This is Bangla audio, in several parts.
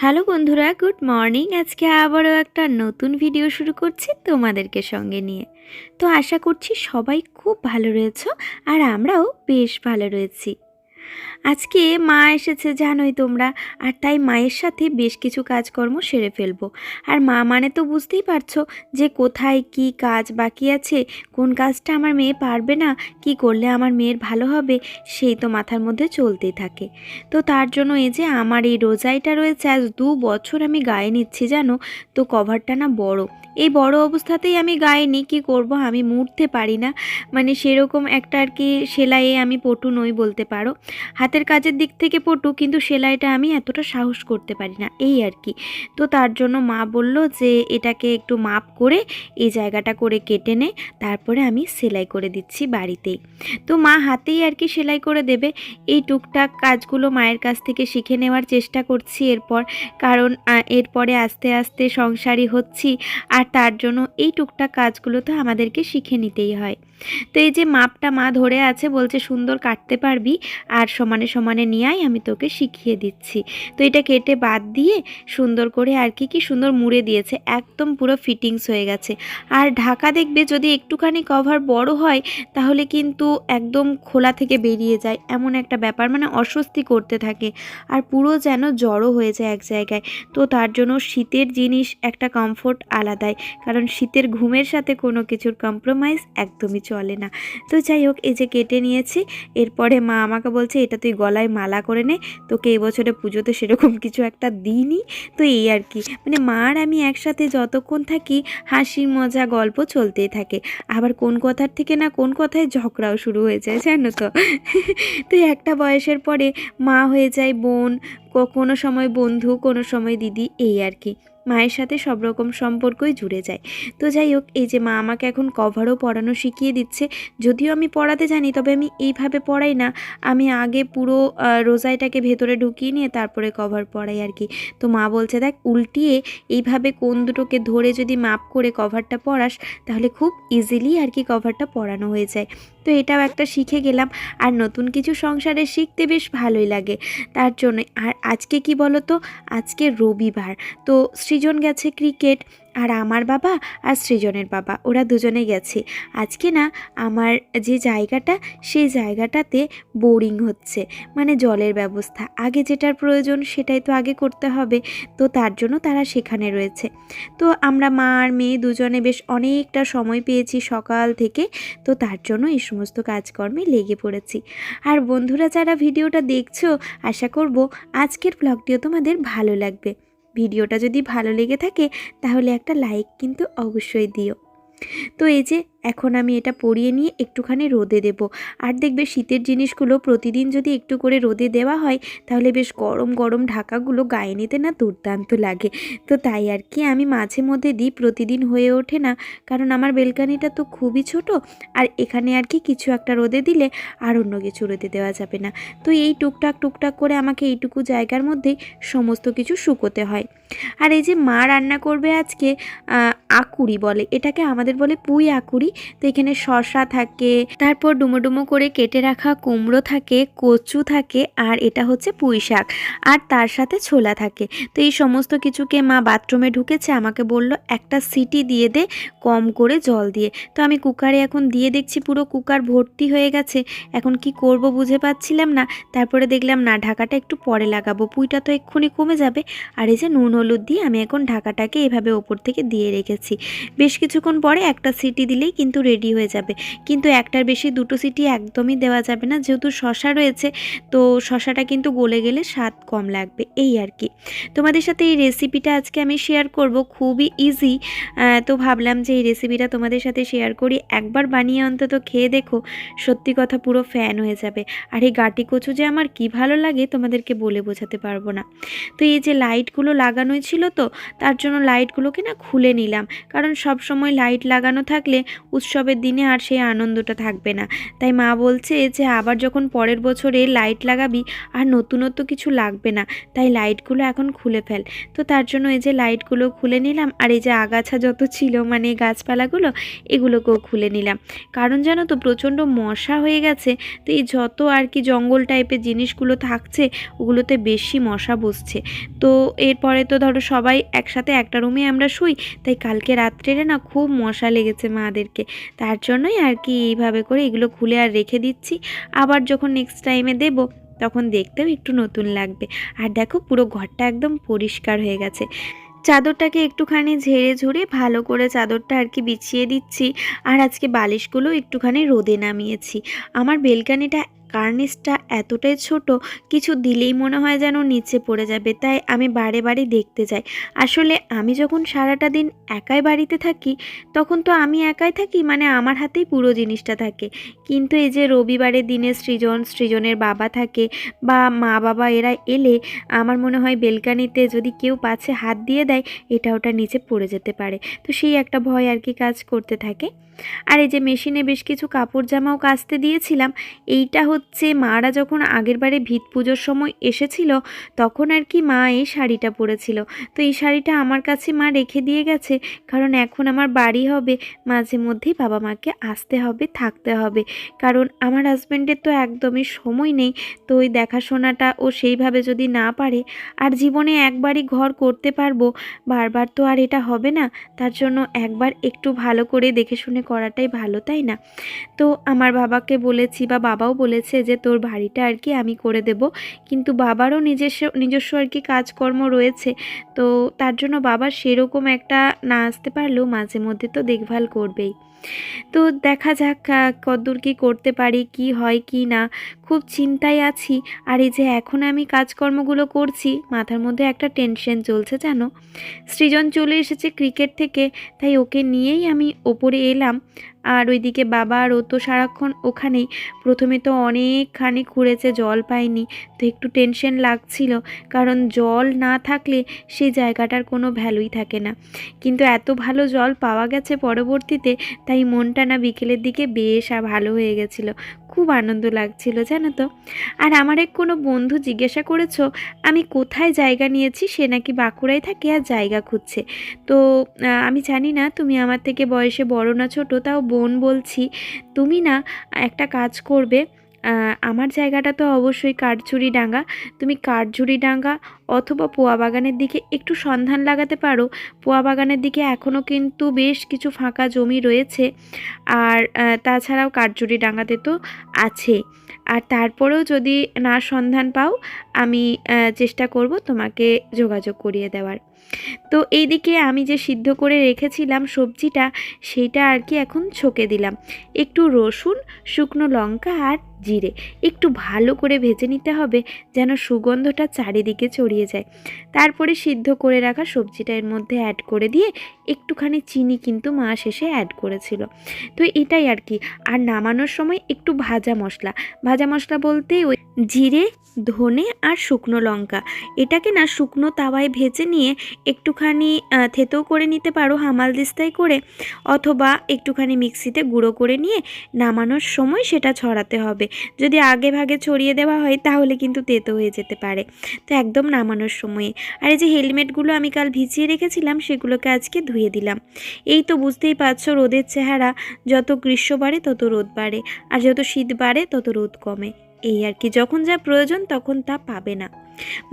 হ্যালো বন্ধুরা, গুড মর্নিং। আজকে আবারও একটা নতুন ভিডিও শুরু করছি তোমাদেরকে সঙ্গে নিয়ে। তো আশা করছি সবাই খুব ভালো রয়েছ আর আমরাও বেশ ভালো রয়েছি। আজকে মা এসেছে, জানোই তোমরা। আর তাই মায়ের সাথে বেশ কিছু কাজকর্ম সেরে ফেলব। আর মা মানে তো বুঝতেই পারছ যে কোথায় কি কাজ বাকি আছে, কোন কাজটা আমার মেয়ে পারবে না, কি করলে আমার মেয়ের ভালো হবে, সেই তো মাথার মধ্যে চলতেই থাকে। তো তার জন্য এই যে আমার এই রোজাইটা রয়েছে, আজ দু বছর আমি গায়ে নিচ্ছি, জানো? তো কভারটা না বড়। এই বড় অবস্থাতেই আমি গায়ে নিই কী করব আমি মুড়তে পারি না। মানে সেরকম একটা আর কি সেলাইয়ে আমি পটু নই বলতে পারো। হাতের কাজের দিক থেকে পটু, কিন্তু সেলাইটা আমি এতটা সাহস করতে পারি না, এই আর কি। তো তার জন্য মা বলল যে, এটাকে একটু মাপ করে এই জায়গাটা করে কেটে নে, তারপরে আমি সেলাই করে দিচ্ছি বাড়িতেই। তো মা হাতেই আর কি সেলাই করে দেবে। এই টুকটাক কাজগুলো মায়ের কাছ থেকে শিখে নেওয়ার চেষ্টা করছি এরপর, কারণ এরপরে আস্তে আস্তে সংসারী হচ্ছি, আর তার জন্য এই টুকটাক কাজগুলো তো আমাদেরকে শিখে নিতেই হয়। তো এই যে মাপটা মা ধরে আছে, বলছে সুন্দর কাটতে পারবি আর সমানে সমানে নিয়েই আমি তোকে শিখিয়ে দিচ্ছি। তো এটা কেটে বাদ দিয়ে সুন্দর করে আর কি কি সুন্দর মুড়ে দিয়েছে, একদম পুরো ফিটিংস হয়ে গেছে। আর ঢাকা দেখবে যদি একটুখানি কভার বড় হয়, তাহলে কিন্তু একদম খোলা থেকে বেরিয়ে যায়, এমন একটা ব্যাপার মানে অস্বস্তি করতে থাকে। আর পুরো যেন জড়ো হয়ে যায় এক জায়গায়। তো তার জন্য শীতের জিনিস একটা কমফোর্ট আলাদাই, কারণ শীতের ঘুমের সাথে কোনো কিছুর কম্প্রোমাইজ একদমই চলে না। তো যাই হোক, এই যে কেটে নিয়েছি। এরপরে মা আমাকে বলছে, এটা তুই গলায় মালা করে নে। তোকে এই বছরে পুজোতে সেরকম কিছু একটা দিইনি। তো এই আর কি। মানে মা আর আমি একসাথে যতক্ষণ থাকি, হাসি, মজা, গল্প চলতেই থাকে। আবার কোন কথার থেকে না কোন কথায় ঝগড়াও শুরু হয়ে যায়, জানো তো? তো একটা বয়সের পরে মা হয়ে যায় বোন কোনো সময় বন্ধু, কোনো সময় দিদি, এই আর কি। মায়ের সাথে সব রকম সম্পর্কই জুড়ে যায়। তো যাই হোক, এই যে মা আমাকে এখন কভারও পড়ানো শিখিয়ে দিচ্ছে। যদিও আমি পড়াতে জানি, তবে আমি এইভাবে পড়াই না। আমি আগে পুরো রোজাইটাকে ভেতরে ঢুকিয়ে নিয়ে তারপরে কভার পড়াই আর কি। তো মা বলছে, দেখ, উল্টিয়ে এইভাবে কোন দুটোকে ধরে যদি মাপ করে কভারটা পড়াস, তাহলে খুব ইজিলি আর কি কভারটা পড়ানো হয়ে যায়। তো এটাও একটা শিখে গেলাম। আর নতুন কিছু সংসারে শিখতে বেশ ভালোই লাগে। তার জন্য আর আজকে কি বলো তো আজকে রবিবার। তো সৃজন গেছে ক্রিকেট আর আমার বাবা আর সৃজনের বাবা, ওরা দুজনে গেছে। আজকে না আমার যে জায়গাটা, সেই জায়গাটাতে বোরিং হচ্ছে মানে জলের ব্যবস্থা। আগে যেটার প্রয়োজন সেটাই তো আগে করতে হবে, তো তার জন্য তারা সেখানে রয়েছে। তো আমরা মা আর মেয়ে দুজনে বেশ অনেকটা সময় পেয়েছি সকাল থেকে, তো তার জন্য এই সমস্ত কাজকর্মে লেগে পড়েছি। আর বন্ধুরা যারা ভিডিওটা দেখছ, আশা করব আজকের ব্লগটিও তোমাদের ভালো লাগবে। ভিডিওটা যদি ভালো লেগে থাকে তাহলে একটা লাইক কিন্তু অবশ্যই দিও। তো এই যে এখন আমি এটা পরিয়ে নিয়ে একটুখানি রোদে দেব। আর দেখবে শীতের জিনিসগুলো প্রতিদিন যদি একটু করে রোদে দেওয়া হয়, তাহলে বেশ গরম গরম ঢাকাগুলো গায়ে নিতে না দুর্দান্ত লাগে। তো তাই আর কি আমি মাঝে মধ্যে দিই, প্রতিদিন হয়ে ওঠে না। কারণ আমার বেলকানিটা তো খুবই ছোট, আর এখানে আর কি কিছু একটা রোদে দিলে আর অন্য কিছু রোদে দেওয়া যাবে না। তো এই টুকটাক টুকটাক করে আমাকে এইটুকু জায়গার মধ্যেই সমস্ত কিছু শুকোতে হয়। আর এই যে মা রান্না করবে আজকে আকুরি বলে, এটাকে আমাদের বলে পুঁই আকুরি তো এখানে শসা থাকে, তারপর ডুমো ডুমো করে কেটে রাখা কুমড়ো থাকে, কচু থাকে, আর এটা হচ্ছে পুঁই শাক, আর তার সাথে ছোলা থাকে। তো এই সমস্ত কিছুকে মা বাথরুমে ঢুকেছে, আমাকে বলল, একটা সিটি দিয়ে দে, কম করে জল দিয়ে। তো আমি কুকারে এখন দিয়ে দেখছি পুরো কুকার ভর্তি হয়ে গেছে, এখন কি করব বুঝে পাচ্ছিলাম না। তারপরে দেখলাম, না, ঢাকাটা একটু পরে লাগাবো, পুঁইটা তো এক্ষুনি কমে যাবে। আর এই যে নুন, হলুদ দিয়ে আমি এখন ঢাকাটাকে এভাবে ওপর থেকে দিয়ে রেখেছি। বেশ কিছুক্ষণ পরে একটা সিটি দিলেই কিন্তু রেডি হয়ে যাবে। কিন্তু একটার বেশি দুটো সিটি একদমই দেওয়া যাবে না। যেহেতু শশা রয়েছে, তো শশাটা কিন্তু গলে গেলে স্বাদ কম লাগবে। এই আর কি। তোমাদের সাথে এই রেসিপিটা আজকে আমি শেয়ার করব। খুবই ইজি তো ভাবলাম যে এই রেসিপিটা তোমাদের সাথে শেয়ার করি। একবার বানিয়ে অন্তত খেয়ে দেখো, সত্যি কথা পুরো ফ্যান হয়ে যাবে। আর এই গাটি কচু যে আমার কি ভালো লাগে, তোমাদেরকে বলে বোঝাতে পারব না। তো এই যে লাইটগুলো লাগানোই ছিল তো, তার জন্য লাইটগুলোকে না খুলে নিলাম। কারণ সব সময় লাইট লাগানো থাকলে উৎসবের দিনে আর সেই আনন্দটা থাকবে না। তাই মা বলছে যে, আবার যখন পরের বছরে লাইট লাগাবি, আর নতুনত্ব কিছু লাগবে না। তাই লাইটগুলো এখন খুলে ফেল। তো তার জন্য এই যে লাইটগুলো খুলে নিলাম, আর এই যে আগাছা যত ছিল মানে গাছপালাগুলো, এগুলোকেও খুলে নিলাম। কারণ জানো তো, প্রচণ্ড মশা হয়ে গেছে। তো এই যত আর কি জঙ্গল টাইপের জিনিসগুলো থাকছে, ওগুলোতে বেশি মশা বসছে। তো এরপরে তো ধরো সবাই একসাথে একটা রুমে আমরা শুই, তাই কালকে রাত্রেরে না খুব মশা লেগেছে মাদেরকে। তার জন্যই আর কি এইভাবে করে এগুলো খুলে আর রেখে দিচ্ছি। আবার যখন নেক্সট টাইমে দেবো, তখন দেখতেও একটু নতুন লাগবে। আর দেখো পুরো ঘরটা একদম পরিষ্কার হয়ে গেছে। চাদরটাকে একটুখানি ঝেড়ে ঝুড়ে ভালো করে চাদরটা আর কি বিছিয়ে দিচ্ছি। আর আজকে বালিশগুলো একটুখানি রোদে নামিয়েছি। আমার বেলকানিটা কার্নিসটা এতটাই ছোট, কিছু দিলেই মনে হয় যেন নিচে পড়ে যাবে, তাই আমি বারে বারে দেখতে যাই। আসলে আমি যখন সারাটা দিন একাই বাড়িতে থাকি, তখন তো আমি একাই থাকি মানে আমার হাতেই পুরো জিনিসটা থাকে। কিন্তু এই যে রবিবারের দিনে সৃজন, সৃজনের বাবা থাকে বা মা বাবা এরা এলে, আমার মনে হয় বেলকানিতে যদি কেউ পাছে হাত দিয়ে দেয়, এটা ওটা নিচে পড়ে যেতে পারে। তো সেই একটা ভয় আর কি কাজ করতে থাকে। আর এই যে মেশিনে বেশ কিছু কাপড় জামাও কাচতে দিয়েছিলাম, এইটা হচ্ছে মারা যখন আগের বারে ভিত পুজোর সময় এসেছিল, তখন আর কি মা এই শাড়িটা পরেছিল। তো এই শাড়িটা আমার কাছে মা রেখে দিয়ে গেছে, কারণ এখন আমার বাড়ি হবে, মাঝে মধ্যেই বাবা মাকে আসতে হবে, থাকতে হবে। কারণ আমার হাজব্যান্ডের তো একদমই সময় নেই, তো ওই দেখাশোনাটা ও সেইভাবে যদি না পারে, আর জীবনে একবারই ঘর করতে পারব, বারবার তো আর এটা হবে না, তার জন্য একবার একটু ভালো করে দেখে শুনে করাটাই ভালো, তাই না? তো আমার বাবাকে বলেছি বা বাবাও বলেছে যে, তোর বাড়িটা আর কি আমি করে দেব। কিন্তু বাবারও নিজস্ব নিজস্ব আর কি কাজকর্ম রয়েছে। তো তার জন্য বাবা সেরকম একটা না আসতে পারলেও মাঝে মধ্যে তো দেখভাল করবেই। তো দেখা যাক কদ্দূর কী করতে পারি, কি হয়, কি না। খুব চিন্তায় আছি। আর এই যে এখন আমি কাজকর্মগুলো করছি, মাথার মধ্যে একটা টেনশন চলছে, জানো? সৃজন চলে এসেছে ক্রিকেট থেকে, তাই ওকে নিয়েই আমি ওপরে এলাম। আর ওইদিকে বাবা আর ও তো সারাক্ষণ ওখানেই। প্রথমে তো অনেকখানি ঘুরেছে, জল পায়নি। তো একটু টেনশন লাগছিল, কারণ জল না থাকলে সেই জায়গাটার কোনো ভ্যালুই থাকে না। কিন্তু এত ভালো জল পাওয়া গেছে পরবর্তীতে, তাই মনটা না বিকেলের দিকে বেশ আর ভালো হয়ে গেছিল। খুব আনন্দ লাগছিল, জানো তো? আর আমার এক কোনো বন্ধু জিজ্ঞাসা করেছ, আমি কোথায় জায়গা নিয়েছি? সে নাকি বাঁকুড়ায় থাকে আর জায়গা খুঁজছে। তো আমি জানি না, তুমি আমার থেকে বয়সে বড় না ছোট, তাও বোন বলছি, তুমি না, একটা কাজ করবে আমার জায়গাটা তো অবশ্যই কাঠঝুড়ি ডাঙ্গা তুমি কাঠঝুড়ি ডাঙ্গা অথবা পোয়া বাগানের দিকে একটু সন্ধান লাগাতে পারো। পোয়া বাগানের দিকে এখনও কিন্তু বেশ কিছু ফাঁকা জমি রয়েছে। আর তাছাড়াও কাঠজুরি ডাঙ্গাতে তো আছে। আর তারপরেও যদি না সন্ধান পাও, আমি চেষ্টা করব তোমাকে যোগাযোগ করিয়ে দেওয়ার। তো এইদিকে আমি যে সিদ্ধ করে রেখেছিলাম সবজিটা, সেইটা আর কি এখন ছকে দিলাম। একটু রসুন, শুকনো লঙ্কা আর জিরে। একটু ভালো করে ভেজে নিতে হবে যেন সুগন্ধটা চারিদিকে ছড়িয়ে যায়। তারপরে সিদ্ধ করে রাখা সবজিটা এর মধ্যে অ্যাড করে দিয়ে একটুখানি চিনি কিন্তু মা শেষে অ্যাড করেছিল। তো এটাই আর কি। আর নামানোর সময় একটু ভাজা মশলা। ভাজা মশলা বলতে ওই জিরে, ধনে আর শুকনো লঙ্কা। এটাকে না শুকনো তাওয়ায় ভেজে নিয়ে একটুখানি থেতো করে নিতে পারো, হামাল দিস্তায় করে, অথবা একটুখানি মিক্সিতে গুঁড়ো করে নিয়ে নামানোর সময় সেটা ছড়াতে হবে। যদি আগে ভাগে ছড়িয়ে দেওয়া হয়, তাহলে কিন্তু তেতো হয়ে যেতে পারে। তো একদম নামানোর সময়ে। আর এই যে হেলমেটগুলো আমি কাল ভিজিয়ে রেখেছিলাম, সেগুলোকে আজকে ধুয়ে দিলাম। এই তো বুঝতেই পারছ, রোদের চেহারা যত গ্রীষ্ম বাড়ে, তত রোদ বাড়ে। আর যত শীত বাড়ে, তত রোদ কমে। এই আর কি, যখন যা প্রয়োজন, তখন তা পাবে না।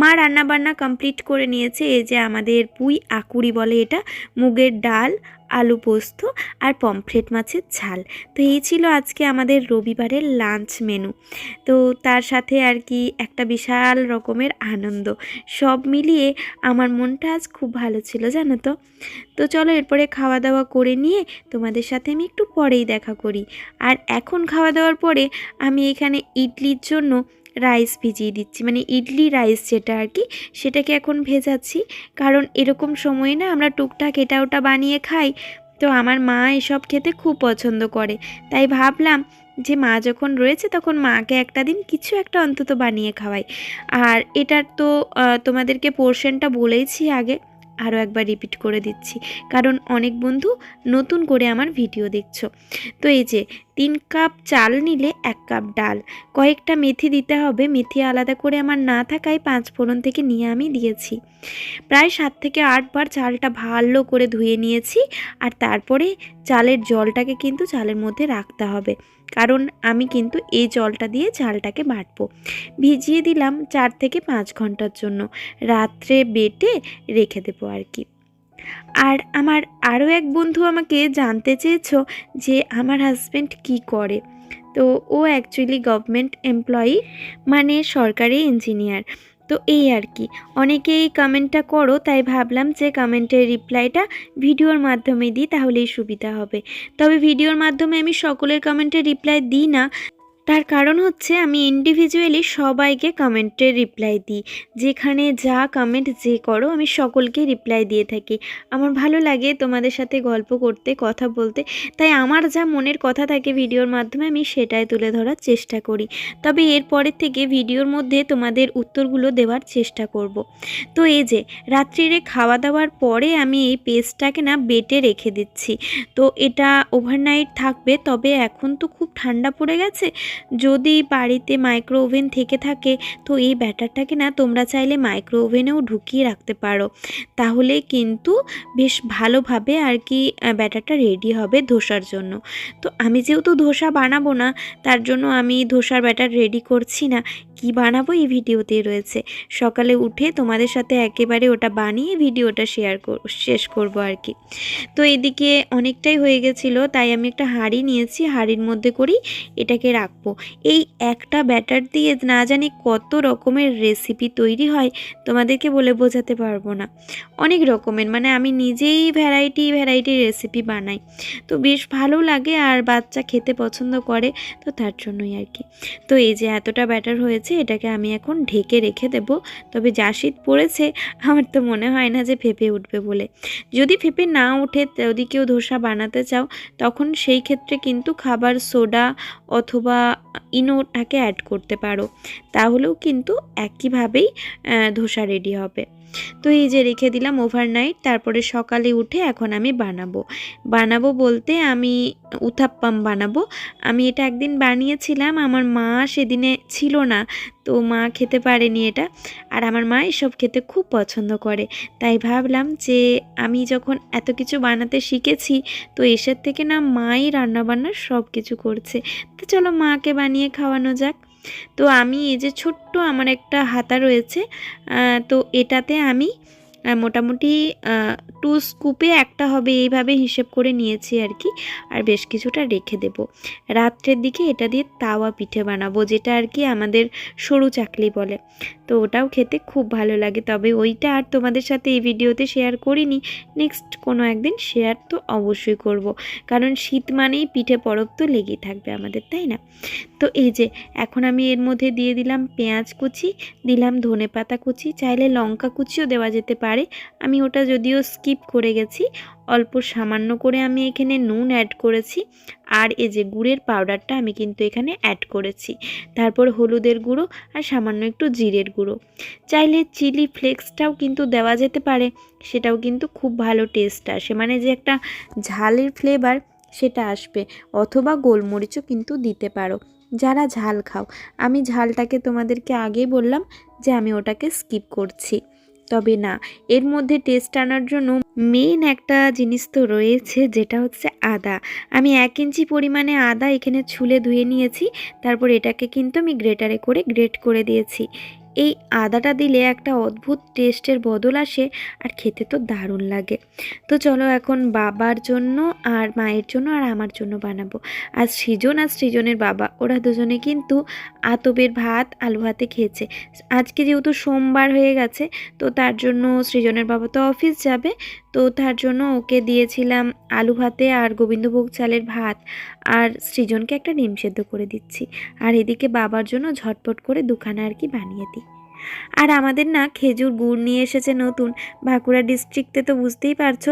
মা রান্নাবান্না কমপ্লিট করে নিয়েছে, এই যে আমাদের পুঁই আকুড়ি বলে এটা, মুগের ডাল, আলু পোস্ত আর পমফ্রেট মাছের ঝাল। তো এই ছিল আজকে আমাদের রবিবারের লাঞ্চ মেনু তো তার সাথে আর কি একটা বিশাল রকমের আনন্দ। সব মিলিয়ে আমার মনটা আজ খুব ভালো ছিল, জানো তো? তো চলো এরপরে খাওয়া দাওয়া করে নিয়ে তোমাদের সাথে আমি একটু পরেই দেখা করি। আর এখন খাওয়া দাওয়ার পরে আমি এখানে ইডলির জন্য রাইস ভিজিয়ে দিচ্ছি। মানে ইডলি রাইস যেটা আর কি, সেটাকে এখন ভেজাচ্ছি। কারণ এরকম সময়ে না আমরা টুকটাক এটা ওটা বানিয়ে খাই। তো আমার মা এসব খেতে খুব পছন্দ করে। তাই ভাবলাম যে মা যখন রয়েছে তখন মাকে একটা দিন কিছু একটা অন্তত বানিয়ে খাওয়াই। আর এটার তো তোমাদেরকে পোর্শনটা বলেইছি আগে। আরও একবার রিপিট করে দিচ্ছি। কারণ অনেক বন্ধু নতুন করে আমার ভিডিও দেখছ। তো এই যে, তিন কাপ চাল নিলে এক কাপ ডাল। কয়েকটা মেথি দিতে হবে। মেথি আলাদা করে আমার না থাকায় পাঁচ ফোড়ন থেকে নিয়ে আমি দিয়েছি। প্রায় সাত থেকে আটবার চালটা ভালো করে ধুয়ে নিয়েছি। আর তারপরে চালের জলটাকে কিন্তু চালের মধ্যে রাখতে হবে। কারণ আমি কিন্তু এই জলটা দিয়ে চালটাকে বাটবো। ভিজিয়ে দিলাম চার থেকে পাঁচ ঘণ্টার জন্য। রাত্রে বেটে রেখে দেবো আর কি। আর আমার আরও এক বন্ধু আমাকে জানতে চেয়েছ যে আমার হাজব্যান্ড কি করে। তো ও অ্যাকচুয়ালি গভর্নমেন্ট এমপ্লয়ি মানে সরকারি ইঞ্জিনিয়ার তো এই আর কি। অনেকেই কমেন্টটা করো, তাই ভাবলাম যে কমেন্টের রিপ্লাইটা ভিডিওর মাধ্যমে দিই, তাহলেই সুবিধা হবে। তবে ভিডিওর মাধ্যমে আমি সকলের কমেন্টের রিপ্লাই দিই না। তার কারণ হচ্ছে আমি ইন্ডিভিজুয়ালি সবাইকে কমেন্টের রিপ্লাই দিই। যেখানে যা কমেন্ট যে করো, আমি সকলকে রিপ্লাই দিয়ে থাকি। আমার ভালো লাগে তোমাদের সাথে গল্প করতে, কথা বলতে। তাই আমার যা মনের কথা থাকে ভিডিওর মাধ্যমে, আমি সেটাই তুলে ধরার চেষ্টা করি। তবে এরপরের থেকে ভিডিওর মধ্যে তোমাদের উত্তরগুলো দেওয়ার চেষ্টা করব। তো এই যে, রাত্রিরে খাওয়া দাওয়ার পরে আমি এই পেস্টটাকে না বেটে রেখে দিচ্ছি। তো এটা ওভারনাইট থাকবে, তবে এখন তো খুব ঠান্ডা পড়ে গেছে। যদি বাড়িতে মাইক্রো ওভেন থেকে থাকে, তো এই ব্যাটারটাকে না তোমরা চাইলে মাইক্রো ওভেনেও ঢুকিয়ে রাখতে পারো। তাহলে কিন্তু বেশ ভালোভাবে আর কি ব্যাটারটা রেডি হবে ধোসার জন্য। তো আমি যেহেতু ধোসা বানাবো না, তার জন্য আমি ধোসার ব্যাটার রেডি করছি না। কি বানাবো এই ভিডিওতে রয়েছে। সকালে উঠে তোমাদের সাথে একেবারে ওটা বানিয়ে ভিডিওটা শেয়ার শেষ করব আর কি। তো এদিকে অনেকটাই হয়ে গেছিল, তাই আমি একটা হাঁড়ি নিয়েছি, হাঁড়ির মধ্যে করেই এটাকে রাখব। এই একটা ব্যাটার দিয়ে না জানি কত রকমের রেসিপি তৈরি হয়, তোমাদেরকে বলে বোঝাতে পারব না। অনেক রকমের মানে আমি নিজেই ভ্যারাইটি ভ্যারাইটি রেসিপি বানাই। তো বেশ ভালো লাগে আর বাচ্চা খেতে পছন্দ করে, তো তার জন্যই আর কি। তো এই যে এতটা ব্যাটার হয়েছে, এটাকে আমি এখন ঢেকে রেখে দেব। তবে যা শীত পড়েছে, আমার তো মনে হয় না যে ফেপে উঠবে বলে। যদি ফেপে না উঠে যদি কেউ ধোসা বানাতে চাও, তখন সেই ক্ষেত্রে কিন্তু খাবার সোডা অথবা ইনোটাকে অ্যাড করতে পারো। তাহলেও কিন্তু একইভাবেই ধোসা রেডি হবে। তো এই যে রেখে দিলাম ওভারনাইট তারপরে সকালে উঠে এখন আমি বানাবো। বানাবো বলতে আমি উথাপ্পাম বানাবো। আমি এটা একদিন বানিয়েছিলাম, আমার মা সেদিনে ছিল না, তো মা খেতে পারেনি এটা। আর আমার মা এসব খেতে খুব পছন্দ করে। তাই ভাবলাম যে আমি যখন এত কিছু বানাতে শিখেছি, তো এসের থেকে না মাই রান্নাবান্না সব কিছু করছে। তো চলো মাকে বানিয়ে খাওয়ানো যাক। তো আমি এই যে ছোট্ট আমার একটা হাতা রয়েছে তো এটাতে আমি মোটামুটি টু স্কুপে একটা হবে এইভাবে হিসেব করে নিয়েছি আর কি। আর বেশ কিছুটা রেখে দেব। রাত্রের দিকে এটা দিয়ে তাওয়া পিঠে বানাবো, যেটা আর কি আমাদের সরু চাকলি বলে। তো ওটাও খেতে খুব ভালো লাগে। তবে ওইটা আর তোমাদের সাথে এই ভিডিওতে শেয়ার করিনি। নেক্সট কোনো একদিন শেয়ার তো অবশ্যই করব। কারণ শীত মানেই পিঠে পরব তো লেগেই থাকবে আমাদের, তাই না? তো এই যে, এখন আমি এর মধ্যে দিয়ে দিলাম পেঁয়াজ কুচি, দিলাম ধনে পাতা কুচি, চাইলে লঙ্কা কুচিও দেওয়া যেতে পারে। আমি ওটা যদিও স্কিপ করে গেছি। অল্প সামান্য করে আমি এখানে নুন অ্যাড করেছি। আর এই যে গুড়ের পাউডারটা আমি কিন্তু এখানে অ্যাড করেছি। তারপর হলুদের গুঁড়ো আর সামান্য একটু জিরের গুঁড়ো। চাইলে চিলি ফ্লেক্সটাও কিন্তু দেওয়া যেতে পারে, সেটাও কিন্তু খুব ভালো টেস্ট আসে। মানে যে একটা ঝালের ফ্লেভার সেটা আসবে। অথবা গোলমরিচও কিন্তু দিতে পারো। যারা ঝাল খাও, আমি ঝালটাকে তোমাদেরকে আগেই বললাম যে আমি ওটাকে স্কিপ করছি। তবে না, এর মধ্যে টেস্ট আনার জন্য মেন একটা জিনিস তো রয়েছে, যেটা হচ্ছে আদা। আমি এক ইঞ্চি পরিমাণে আদা এখানে ছুলে ধুয়ে নিয়েছি, তারপর এটাকে কিন্তু আমি গ্রেটারে করে গ্রেট করে দিয়েছি। এই আদাটা দিলে একটা অদ্ভুত টেস্টের বদল আসে আর খেতে তো দারুণ লাগে। তো চলো এখন বাবার জন্য আর মায়ের জন্য আর আমার জন্য বানাবো। আর সৃজন আর সৃজনের বাবা, ওরা দুজনে কিন্তু আতবের ভাত, আলু হাতে খেয়েছে। আজকে যেহেতু সোমবার হয়ে গেছে, তো তার জন্য সৃজনের বাবা তো অফিস যাবে তো তার জন্য ওকে দিয়েছিলাম আলু ভাতে আর গোবিন্দভোগ চালের ভাত। আর সৃজনকে একটা ডিম সেদ্ধ করে দিচ্ছি। আর এদিকে বাবার জন্য ঝটপট করে দুখানা আর কি বানিয়ে দিই। আর আমাদের না খেজুর গুড় নিয়ে এসেছে নতুন। বাঁকুড়া ডিস্ট্রিক্টে তো বুঝতেই পারছ,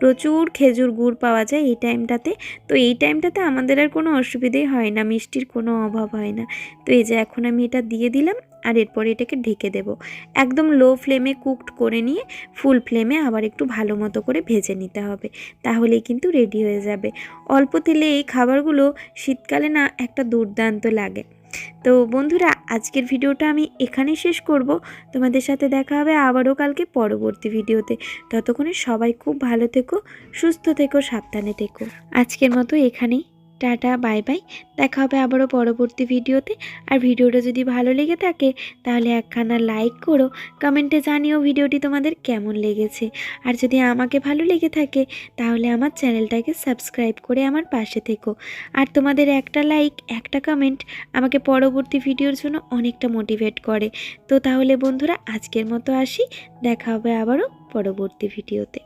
প্রচুর খেজুর গুড় পাওয়া যায় এই টাইমটাতে তো এই টাইমটাতে আমাদের আর কোনো অসুবিধেই হয় না, মিষ্টির কোনো অভাব হয় না। তো এই যে এখন আমি এটা দিয়ে দিলাম আর এরপরে এটাকে ঢেকে দেব। একদম লো ফ্লেমে কুকড করে নিয়ে ফুল ফ্লেমে আবার একটু ভালো মতো করে ভেজে নিতে হবে। তাহলেই কিন্তু রেডি হয়ে যাবে। অল্প তেলে এই খাবারগুলো শীতকালে না একটা দুর্দান্ত লাগে। তো বন্ধুরা, আজকের ভিডিওটা আমি এখানেই শেষ করব। তোমাদের সাথে দেখা হবে আবারও কালকে পরবর্তী ভিডিওতে। ততক্ষণে সবাই খুব ভালো থেকো, সুস্থ থেকো, সাবধানে থেকো। আজকের মতো এখানেই। Tata, bye bye. দেখা হবে আবারও পরবর্তী ভিডিওতে। আর ভিডিওটা যদি ভালো লেগে থাকে, তাহলে একখানা লাইক করো, কমেন্টে জানিও ভিডিওটি তোমাদের কেমন লেগেছে। আর যদি আমাকে ভালো লেগে থাকে, তাহলে আমার চ্যানেলটাকে সাবস্ক্রাইব করে আমার পাশে থেকো। আর তোমাদের একটা লাইক, একটা কমেন্ট আমাকে পরবর্তী ভিডিওর জন্য অনেকটা মোটিভেট করে। তো তাহলে বন্ধুরা, আজকের মতো আসি। দেখা হবে আবারও পরবর্তী ভিডিওতে।